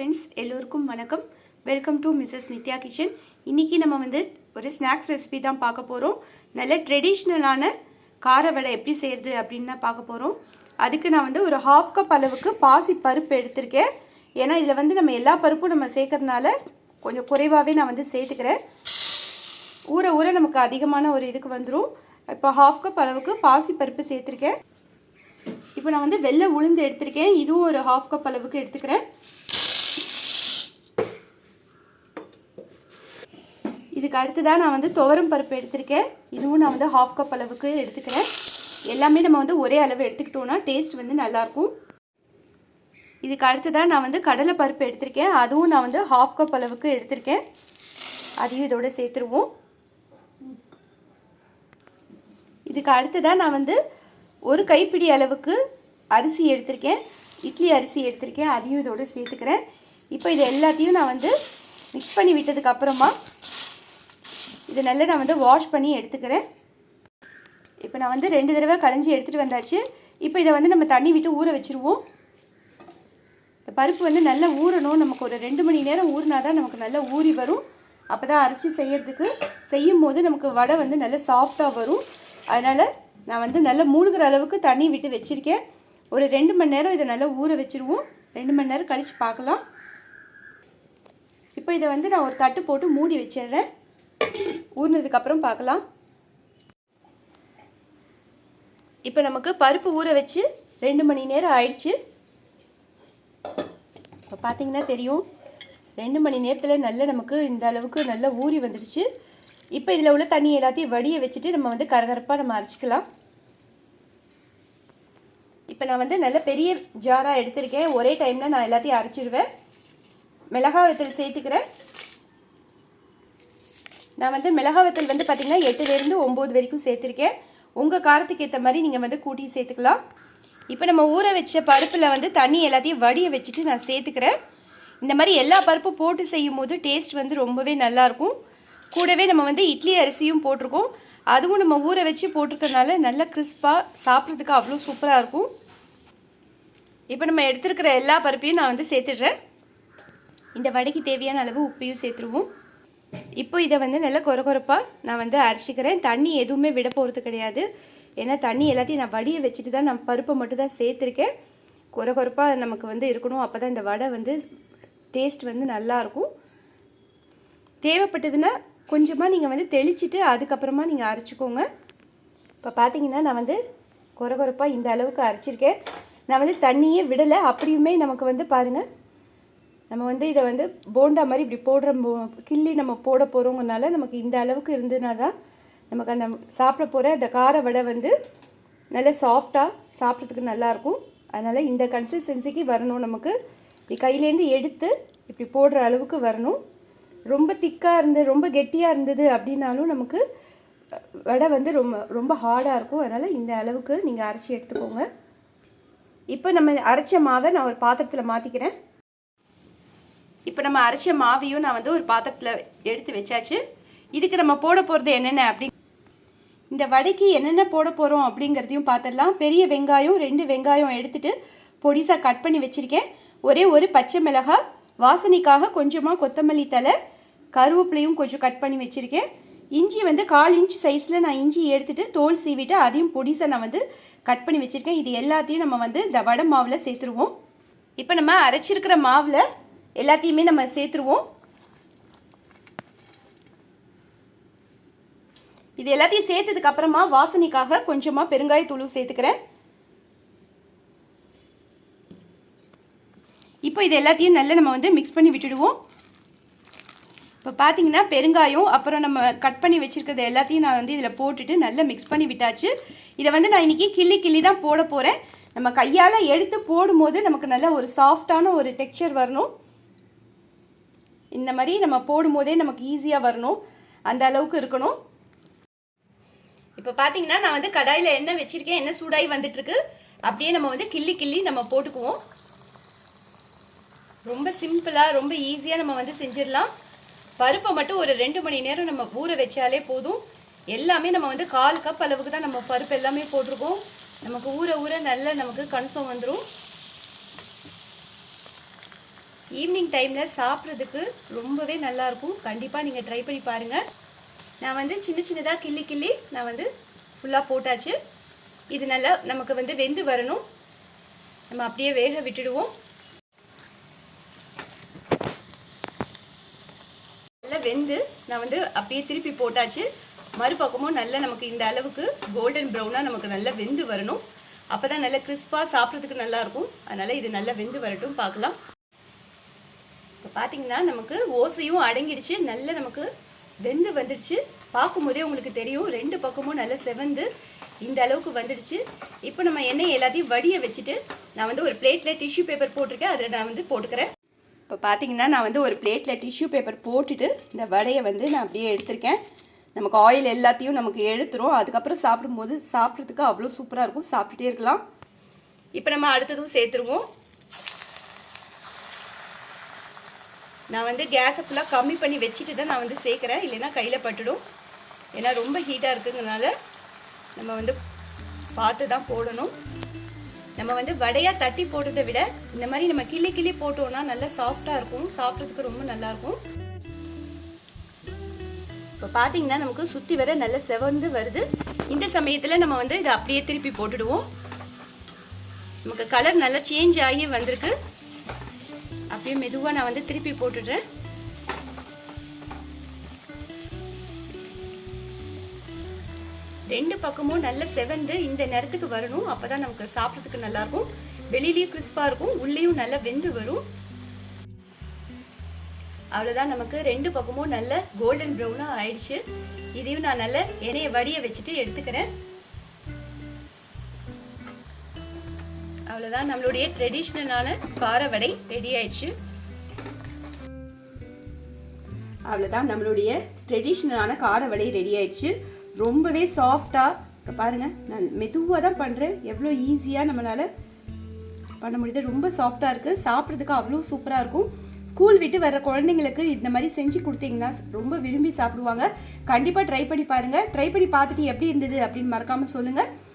Friends எல்லோருக்கும் வணக்கம். Welcome to Mrs Nithya kitchen இன்றைக்கி நம்ம வந்து ஒரு ஸ்நாக்ஸ் ரெசிபி தான் பார்க்க போகிறோம் நல்ல ட்ரெடிஷ்னலான கார வடை எப்படி செய்கிறது அப்படின்னு தான் பார்க்க போகிறோம் அதுக்கு நான் வந்து ஒரு ஹாஃப் கப் அளவுக்கு பாசி பருப்பு எடுத்திருக்கேன். ஏன்னா இதில் வந்து நம்ம எல்லா பருப்பும் நம்ம சேர்க்கறதுனால கொஞ்சம் குறைவாகவே நான் வந்து சேர்த்துக்கிறேன். ஊற ஊற நமக்கு அதிகமான ஒரு இதுக்கு வந்துடும் இப்போ ஹாஃப் கப் அளவுக்கு பாசி பருப்பு சேர்த்துருக்கேன். இப்போ நான் வந்து வெள்ளை உளுந்து எடுத்திருக்கேன். இதுவும் ஒரு ஹாஃப் கப் அளவுக்கு எடுத்துக்கிறேன். இதுக்கு அடுத்ததாக நான் வந்து துவரம் பருப்பு எடுத்திருக்கேன். இதுவும் நான் வந்து ஹாஃப் கப் அளவுக்கு எடுத்துக்கிறேன். எல்லாமே நம்ம வந்து ஒரே அளவு எடுத்துக்கிட்டோன்னா டேஸ்ட் வந்து நல்லாயிருக்கும். இதுக்கு அடுத்ததாக நான் வந்து கடலை பருப்பு எடுத்திருக்கேன். அதுவும் நான் வந்து ஹாஃப் கப் அளவுக்கு எடுத்திருக்கேன். அதையும் இதோடு சேர்த்துருவோம். இதுக்கு அடுத்ததாக நான் வந்து ஒரு கைப்பிடி அளவுக்கு அரிசி எடுத்திருக்கேன். இட்லி அரிசி எடுத்திருக்கேன். அதையும் இதோடு சேர்த்துக்கிறேன். இப்போ இது எல்லாத்தையும் நான் வந்து மிக்ஸ் பண்ணி விட்டதுக்கப்புறமா இதை நல்லா நான் வந்து வாஷ் பண்ணி எடுத்துக்கிறேன். இப்போ நான் வந்து ரெண்டு தடவை களைஞ்சி எடுத்துகிட்டு வந்தாச்சு. இப்போ இதை வந்து நம்ம தண்ணி விட்டு ஊற வச்சுருவோம். இந்த பருப்பு வந்து நல்லா ஊறணும். நமக்கு ஒரு ரெண்டு மணி நேரம் ஊறினா தான் நமக்கு நல்லா ஊறி வரும். அப்போ தான் அரைச்சி செய்கிறதுக்கு செய்யும் போது நமக்கு வடை வந்து நல்லா சாஃப்டாக வரும். அதனால் நான் வந்து நல்லா மூழ்கிற அளவுக்கு தண்ணி விட்டு வச்சுருக்கேன். ஒரு ரெண்டு மணி நேரம் இதை நல்லா ஊற வச்சுருவோம். ரெண்டு மணி நேரம் கழித்து பார்க்கலாம். இப்போ இதை வந்து நான் ஒரு தட்டு போட்டு மூடி வச்சிடுறேன். ஊறினதுக்கப்புறம் பார்க்கலாம். இப்போ நமக்கு பருப்பு ஊற வச்சு ரெண்டு மணி நேரம் ஆயிடுச்சு. இப்போ பார்த்தீங்கன்னா தெரியும் ரெண்டு மணி நேரத்தில் நல்ல நமக்கு இந்த அளவுக்கு நல்லா ஊறி வந்துடுச்சு. இப்போ இதில் உள்ள தண்ணி எல்லாத்தையும் வடிய வச்சுட்டு நம்ம வந்து கரகரப்பாக நம்ம அரைச்சிக்கலாம். இப்போ நான் வந்து நல்ல பெரிய ஜாராக எடுத்திருக்கேன். ஒரே டைமில் நான் எல்லாத்தையும் அரைச்சிடுவேன் மிளகாய் வத்தல் சேர்த்துக்கிறேன். நான் வந்து மிளகா வத்தல் வந்து பார்த்திங்கன்னா எட்டுலேருந்து ஒம்பது வரைக்கும் சேர்த்துருக்கேன். உங்கள் காரத்துக்கு ஏற்ற மாதிரி நீங்கள் வந்து கூட்டி சேர்த்துக்கலாம். இப்போ நம்ம ஊற வச்ச பருப்பில் வந்து தண்ணி எல்லாத்தையும் வடிய வச்சுட்டு நான் சேர்த்துக்கிறேன். இந்த மாதிரி எல்லா பருப்பும் போட்டு செய்யும் போது டேஸ்ட் வந்து ரொம்பவே நல்லாயிருக்கும் கூடவே நம்ம வந்து இட்லி அரிசியும் போட்டிருக்கோம். அதுவும் நம்ம ஊற வச்சு போட்டிருக்கறனால நல்ல கிறிஸ்பாக சாப்பிட்றதுக்கு அவ்வளோ சூப்பராக இருக்கும். இப்போ நம்ம எடுத்துருக்கிற எல்லா பருப்பையும் நான் வந்து சேர்த்துடுறேன். இந்த வடைக்கு தேவையான அளவு உப்பையும் சேர்த்துருவோம். இப்போ இதை வந்து நல்லா கொர கொரப்பாக நான் வந்து அரைச்சிக்கிறேன். தண்ணி எதுவுமே விட போகிறது கிடையாது. ஏன்னா தண்ணி எல்லாத்தையும் நான் வடிய வச்சுட்டு தான் நான் பருப்பை மட்டும் தான் சேர்த்துருக்கேன். கொர கொரப்பாக நமக்கு வந்து இருக்கணும். அப்போ தான் இந்த வடை வந்து டேஸ்ட் வந்து நல்லாயிருக்கும் தேவைப்பட்டதுன்னா கொஞ்சமாக நீங்கள் வந்து தெளிச்சிட்டு அதுக்கப்புறமா நீங்கள் அரைச்சிக்கோங்க. இப்போ பார்த்தீங்கன்னா நான் வந்து கொர கொரப்பாக இந்த அளவுக்கு அரைச்சிருக்கேன். நான் வந்து தண்ணியே விடலை. அப்படியுமே நமக்கு வந்து பாருங்கள் நம்ம வந்து இதை வந்து போண்டா மாதிரி இப்படி போடுற கிள்ளி நம்ம போட போகிறோங்கனால நமக்கு இந்த அளவுக்கு இருந்ததுனா தான் நமக்கு அந்த சாப்பிட போகிற அந்த கார வடை வந்து நல்லா சாஃப்டாக சாப்பிட்றதுக்கு நல்லாயிருக்கும் அதனால் இந்த கன்சிஸ்டன்சிக்கு வரணும் நமக்கு. இப்படி கையிலேருந்து எடுத்து இப்படி போடுற அளவுக்கு வரணும். ரொம்ப திக்காக இருந்து ரொம்ப கெட்டியாக இருந்தது அப்படின்னாலும் நமக்கு வடை வந்து ரொம்ப ரொம்ப ஹார்டாக இருக்கும். அதனால் இந்த அளவுக்கு நீங்கள் அரைச்சி எடுத்துக்கோங்க. இப்போ நம்ம அரைச்ச மாவை நான் ஒரு பாத்திரத்தில் மாற்றிக்கிறேன் இப்போ நம்ம அரைச்ச மாவையும் நான் வந்து ஒரு பாத்திரத்தில் எடுத்து வச்சாச்சு. இதுக்கு நம்ம போட போகிறது என்னென்ன அப்படி இந்த வடைக்கு என்னென்ன போட போகிறோம் அப்படிங்கிறதையும் பார்த்துடலாம் பெரிய வெங்காயம் ரெண்டு வெங்காயம் எடுத்துகிட்டு பொடிசாக கட் பண்ணி வச்சுருக்கேன். ஒரே ஒரு பச்சை மிளகாய் வாசனைக்காக கொஞ்சமாக கொத்தமல்லி தலை கருவேப்பிலையும் கொஞ்சம் கட் பண்ணி வச்சுருக்கேன். இஞ்சி வந்து கால் இன்ச் சைஸில் நான் இஞ்சி எடுத்துகிட்டு தோல் சீவிட்டு அதையும் பொடிசை நான் வந்து கட் பண்ணி வச்சுருக்கேன். இது எல்லாத்தையும் நம்ம வந்து இந்த வடை மாவில் சேர்த்துருவோம். இப்போ நம்ம அரைச்சிருக்கிற மாவில் எல்லாத்தையுமே நம்ம சேர்த்துருவோம். இது எல்லாத்தையும் சேர்த்ததுக்கு அப்புறமா வாசனைக்காக கொஞ்சமாக பெருங்காயத்தூளும் சேர்த்துக்கிறேன். இப்போ இது எல்லாத்தையும் நல்லா நம்ம வந்து மிக்ஸ் பண்ணி விட்டுடுவோம். இப்போ பார்த்தீங்கன்னா பெருங்காயம் அப்புறம் நம்ம கட் பண்ணி வச்சுருக்கிறது எல்லாத்தையும் நான் வந்து இதில் போட்டுட்டு நல்லா மிக்ஸ் பண்ணி விட்டாச்சு. இதை வந்து நான் இன்றைக்கி கிள்ளி கிள்ளி தான் போட போகிறேன் நம்ம கையால் எடுத்து போடும்போது நமக்கு நல்ல ஒரு சாஃப்டான ஒரு டெக்ஸ்சர் வரணும். இந்த மாதிரி நம்ம போடும்போதே நமக்கு ஈஸியாக வரணும். அந்த அளவுக்கு இருக்கணும். இப்போ பார்த்தீங்கன்னா நான் வந்து கடாயில் எண்ணெய் வச்சுருக்கேன். எண்ணெய் சூடாகி வந்துட்டுருக்கு. அப்படியே நம்ம வந்து கிள்ளி கிள்ளி நம்ம போட்டுக்குவோம். ரொம்ப சிம்பிளாக ரொம்ப ஈஸியாக நம்ம வந்து செஞ்சிடலாம். பருப்பை மட்டும் ஒரு ரெண்டு மணி நேரம் நம்ம ஊற வச்சாலே போதும். எல்லாமே நம்ம வந்து கால் கப் அளவுக்கு தான் நம்ம பருப்பு எல்லாமே போட்டிருக்கோம். நமக்கு ஊற ஊற நல்ல நமக்கு கன்சம் வந்துடும் ஈவினிங் டைமில் சாப்பிட்றதுக்கு ரொம்பவே நல்லாயிருக்கும் கண்டிப்பாக நீங்கள் ட்ரை பண்ணி பாருங்கள் நான் வந்து சின்ன சின்னதாக கிள்ளி கிள்ளி நான் வந்து ஃபுல்லாக போட்டாச்சு. இது நல்லா நமக்கு வந்து வெந்து வரணும். நம்ம அப்படியே வேக விட்டுடுவோம். நல்லா வெந்து நான் வந்து அப்படியே திருப்பி போட்டாச்சு. மறுபக்கமும் நல்லா நமக்கு இந்த அளவுக்கு கோல்டன் ப்ரௌனாக நமக்கு நல்லா வெந்து வரணும். அப்போ தான் நல்லா கிறிஸ்பாக சாப்பிட்றதுக்கு நல்லாயிருக்கும் அதனால் இது நல்லா வெந்து வரட்டும் பார்க்கலாம். இப்போ பார்த்தீங்கன்னா நமக்கு ஓசையும் அடங்கிடுச்சு நல்லா நமக்கு வெந்து வந்துடுச்சு. பார்க்கும்போதே உங்களுக்கு தெரியும் ரெண்டு பக்கமும் நல்லா செவந்து இந்த அளவுக்கு வந்துடுச்சு. இப்போ நம்ம எண்ணெய் எல்லாத்தையும் வடிய வச்சுட்டு நான் வந்து ஒரு பிளேட்டில் டிஷ்யூ பேப்பர் போட்டிருக்கேன் அதில் நான் வந்து போட்டுக்கிறேன். இப்போ பார்த்தீங்கன்னா நான் வந்து ஒரு பிளேட்டில் டிஷ்யூ பேப்பர் போட்டுட்டு இந்த வடையை வந்து நான் அப்படியே எடுத்திருக்கேன். நமக்கு ஆயில் எல்லாத்தையும் நமக்கு எடுத்துரும். அதுக்கப்புறம் சாப்பிடும்போது சாப்பிட்றதுக்கு அவ்வளோ சூப்பராக இருக்கும். சாப்பிட்டுட்டே இருக்கலாம். இப்போ நம்ம அடுத்ததும் சேர்த்துருவோம். நான் வந்து கேஸை ஃபுல்லாக கம்மி பண்ணி வச்சுட்டு தான் நான் வந்து சேர்க்குறேன். இல்லைன்னா கையில் பட்டுடும். ஏன்னா ரொம்ப ஹீட்டாக இருக்குங்கிறனால நம்ம வந்து பார்த்து தான் போடணும். நம்ம வந்து வடையாக தட்டி போடுறதை விட இந்த மாதிரி நம்ம கிள்ளி கிள்ளி போட்டோம்னா நல்லா சாஃப்டாக இருக்கும். சாப்பிட்றதுக்கு ரொம்ப நல்லாயிருக்கும் இப்போ பார்த்தீங்கன்னா நமக்கு சுற்றி வர நல்ல செவந்து வருது. இந்த சமயத்தில் நம்ம வந்து இதை அப்படியே திருப்பி போட்டுடுவோம். நமக்கு கலர் நல்லா சேஞ்ச் ஆகி வந்திருக்கு. அப்படியே மெதுவாக நான் வந்து திருப்பி போட்டுடுறேன். ரெண்டு பக்கமும் நல்ல செவந்து இந்த நேரத்துக்கு வரணும். அப்பதான் நமக்கு சாப்பிட்றதுக்கு நல்லா இருக்கும் வெளியிலயும் கிறிஸ்பா இருக்கும். உள்ளேயும் நல்லா வெந்து வரும். அவ்வளோதான் நமக்கு ரெண்டு பக்கமும் நல்ல கோல்டன் ப்ரௌனாக ஆயிடுச்சு. இதையும் நான் நல்ல எண்ணெயை வடிய வச்சுட்டு எடுத்துக்கிறேன். அவ்வளோதான் நம்மளுடைய ட்ரெடிஷ்னலான கார வடை ரெடி ஆயிடுச்சு. அவ்வளோதான் நம்மளுடைய ட்ரெடிஷ்னலான கார வடை ரெடி ஆயிடுச்சு. ரொம்பவே சாஃப்டாக பாருங்க நான் மெதுவாக தான் பண்ணுறேன் எவ்வளோ ஈஸியாக நம்மளால் பண்ண முடியுது. ரொம்ப சாஃப்டாக இருக்குது சாப்பிட்றதுக்கு அவ்வளோ சூப்பராக இருக்கும். ஸ்கூல் விட்டு வர குழந்தைங்களுக்கு இந்த மாதிரி செஞ்சு கொடுத்தீங்கன்னா ரொம்ப விரும்பி சாப்பிடுவாங்க. கண்டிப்பாக ட்ரை பண்ணி பாருங்கள் ட்ரை பண்ணி பார்த்துட்டு எப்படி இருந்தது அப்படின்னு மறக்காமல் சொல்லுங்கள்